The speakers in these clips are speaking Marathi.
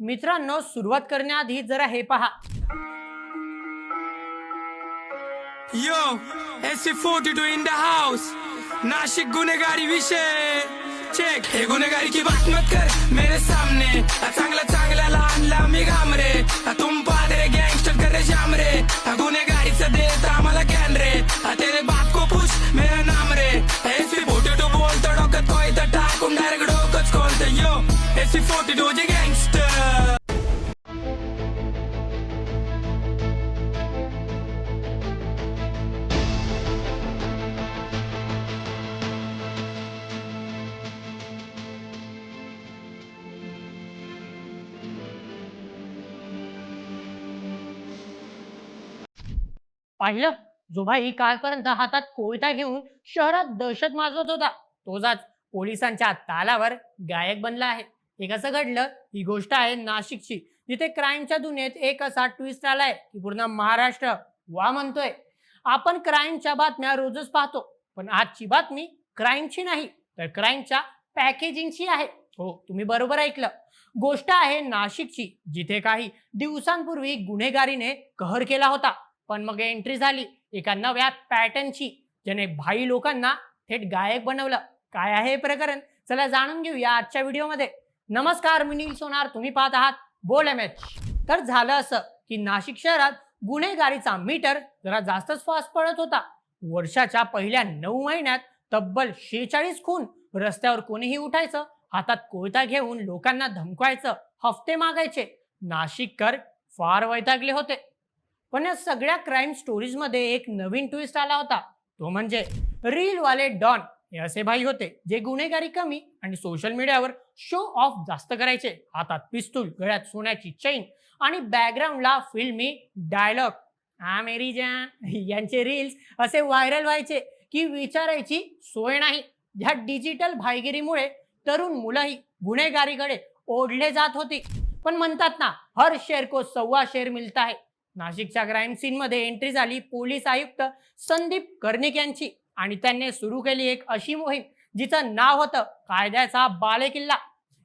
मित्रांनो सुरुवात करण्याआधी जरा हे पहा. Yo S forty two in the house Nashik गुन्हेगारी विषय. चेक हे गुन्हेगारी की बात मत कर. मेरे सामने. चांगला चांगला लहान लांबी घामरे. तुम पादरे गँगस्टर करे जाम रे पाहिलं? जो भाई कालपर्यंत हातात कोयता घेऊन शहरात दहशत माजवत होता. तोच आज पोलिसांच्या तालावर गायक बनला आहे. हे कसं घडलं? ही गोष्ट आहे नाशिकची. जिथे क्राईमच्या दुनियेत एक असा ट्विस्ट आलाय की पूर्ण महाराष्ट्र वा म्हणतोय. आपण क्राईमच्या बातम्या रोजच पाहतो पण आजची बातमी क्राईमची नाही तर क्राईमच्या पॅकेजिंगची आहे. हो तुम्ही बरोबर ऐकलं. गोष्ट आहे नाशिकची जिथे काही दिवसांपूर्वी गुन्हेगारीने कहर केला होता. पण मग एंट्री झाली. एका नव्या पॅटर्नची ज्याने भाई लोकांना थेट गायक बनवलं. काय आहे हे प्रकरण? चला जाणून घेऊया आजच्या व्हिडिओमध्ये नमस्कार मी नील सोनार. तुम्ही पाहत आहात बोल एम एच तर झालं असं की नाशिक शहरात गुन्हेगारीचा मीटर जरा जास्तच फास्ट पडत होता. वर्षाच्या पहिल्या नऊ महिन्यात तब्बल शेचाळीस खून रस्त्यावर कोणीही उठायचं हातात कोयता घेऊन लोकांना धमकवायचं हफ्ते मागायचे. नाशिककर फार वैतागले होते. पण या सगळ्या क्राईम स्टोरीजमध्ये एक नवीन ट्विस्ट आला होता. तो म्हणजे रील वाले डॉन हे असे भाई होते जे गुन्हेगारी कमी आणि सोशल मीडियावर शो ऑफ जास्त करायचे. हातात पिस्तूल गळ्यात सोन्याची चैन आणि बॅकग्राऊंडला फिल्मी डायलॉग हा मेरी यांचे रील्स असे व्हायरल व्हायचे की विचारायची सोय नाही. ह्या डिजिटल भाईगिरीमुळे तरुण मुलंही गुन्हेगारीकडे ओढले जात होती. पण म्हणतात ना हर शेर को सव्वा शेर मिळता है. नाशिकच्या क्राईम सीन मध्ये एंट्री झाली पोलीस आयुक्त संदीप कर्णिक यांची. आणि त्यांनी सुरू केली एक अशी मोहीम जिचं नाव होतं कायद्याचा बालेकिल्ला.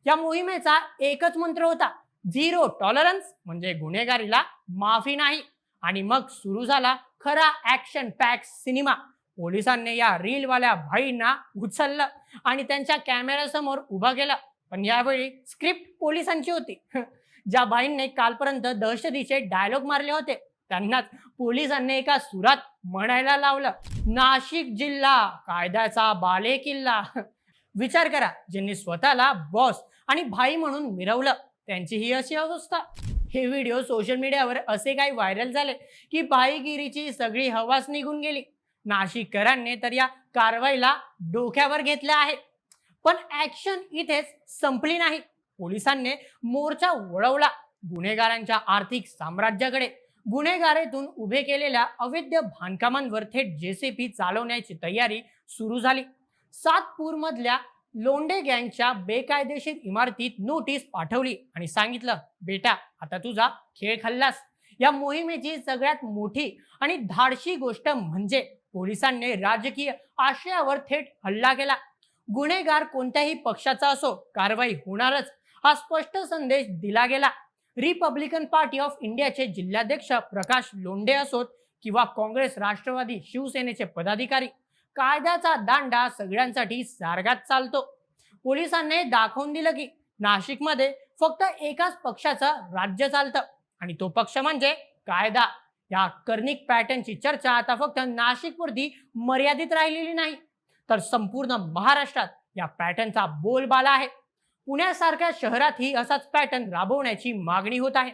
या मोहिमेचा एकच मंत्र होता झिरो टॉलरन्स म्हणजे गुन्हेगारीला माफी नाही. आणि मग सुरू झाला खरा ऍक्शन पॅक सिनेमा पोलिसांनी या रीलवाल्या भाईंना उचललं आणि त्यांच्या कॅमेऱ्यासमोर उभं केलं. पण यावेळी स्क्रिप्ट पोलिसांची होती. ज्या बाईंनी कालपर्यंत दहशतीचे डायलॉग मारले होते त्यांनाच पोलिसांनी एका सुरात म्हणायला लावलं. नाशिक जिल्हा कायद्याचा बाले किल्ला विचार करा ज्यांनी स्वतःला बॉस आणि भाई म्हणून मिरवलं त्यांची ही अशी अवस्था. हे व्हिडिओ सोशल मीडियावर असे काही व्हायरल झाले की भाईगिरीची सगळी हवाच निघून गेली. नाशिककरांनी तर या कारवाईला डोक्यावर घेतलं आहे. पण ऍक्शन इथेच संपली नाही. पोलिसांनी मोर्चा वळवला. गुन्हेगारांच्या आर्थिक साम्राज्याकडे. गुन्हेगारीतून उभे केलेल्या अवैध बांधकामांवर थेट जेसीपी चालवण्याची तयारी सुरू झाली. सातपूर मधल्या लोंडे गँगच्या बेकायदेशीर इमारतीत नोटीस पाठवली आणि सांगितलं बेटा आता तुझा खेळ खाल्लास. या मोहिमेची सगळ्यात मोठी आणि धाडशी गोष्ट म्हणजे पोलिसांनी राजकीय आशयावर थेट हल्ला केला. गुन्हेगार कोणत्याही पक्षाचा असो कारवाई होणारच. हा स्पष्ट संदेश दिला गेला. रिपब्लिकन पार्टी ऑफ इंडियाचे जिल्हाध्यक्ष प्रकाश लोंढे असोत किंवा काँग्रेस राष्ट्रवादी शिवसेनेचे पदाधिकारी. कायद्याचा दांडा सगळ्यांसाठी सारगात चालतो. पोलिसांनी दाखवून दिलं की नाशिकमध्ये फक्त एकाच पक्षाचं राज्य चालतं आणि तो पक्ष म्हणजे कायदा. या कर्णिक पॅटर्नची चर्चा आता फक्त नाशिकपुरती मर्यादित राहिलेली नाही तर संपूर्ण महाराष्ट्रात या पॅटर्नचा बोलबाला आहे. पुण्यासारख्या शहरातही असाच पॅटर्न राबवण्याची मागणी होत आहे.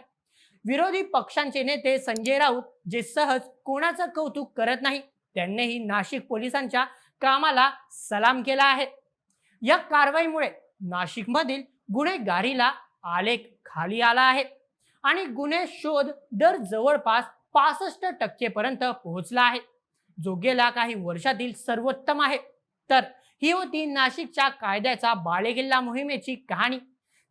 विरोधी पक्षांचे नेते संजय राऊत जे सहज कोणाचं कौतुक करत नाही त्यांनीही नाशिक पोलिसांच्या कामाला सलाम केला आहे. या कारवाईमुळे नाशिकमधील गुन्हेगारीला आलेख खाली आला आहे आणि गुन्हे शोध दर जवळपास पासष्ट टक्केपर्यंत पोहोचला आहे. जो गेल्या काही वर्षातील सर्वोत्तम आहे. तर ही होती नाशिकच्या कायद्याचा बालेकिल्ला मोहिमेची कहाणी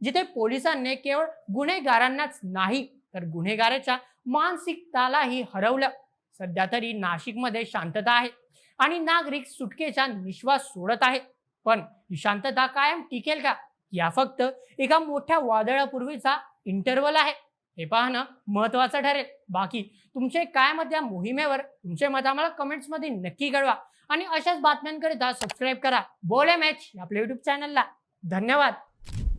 जिथे पोलिसांनी केवळ गुन्हेगारांनाच नाही तर गुन्हेगाराच्या मानसिकतालाही हरवलं. सध्या तरी नाशिकमध्ये शांतता आहे आणि नागरिक सुटकेचा निश्वास सोडत आहेत. पण ही शांतता कायम टिकेल का? या फक्त एका मोठ्या वादळापूर्वीचा इंटरवल आहे. हे पाहणं महत्वाचं ठरेल. बाकी तुमचे काय मत या मोहिमेवर? तुमचे मत आम्हाला कमेंट्समध्ये नक्की कळवा. आणि अशाच बातम्यांकरिता सबस्क्राईब करा. बोले मॅच आपल्या युट्यूब चॅनलला धन्यवाद.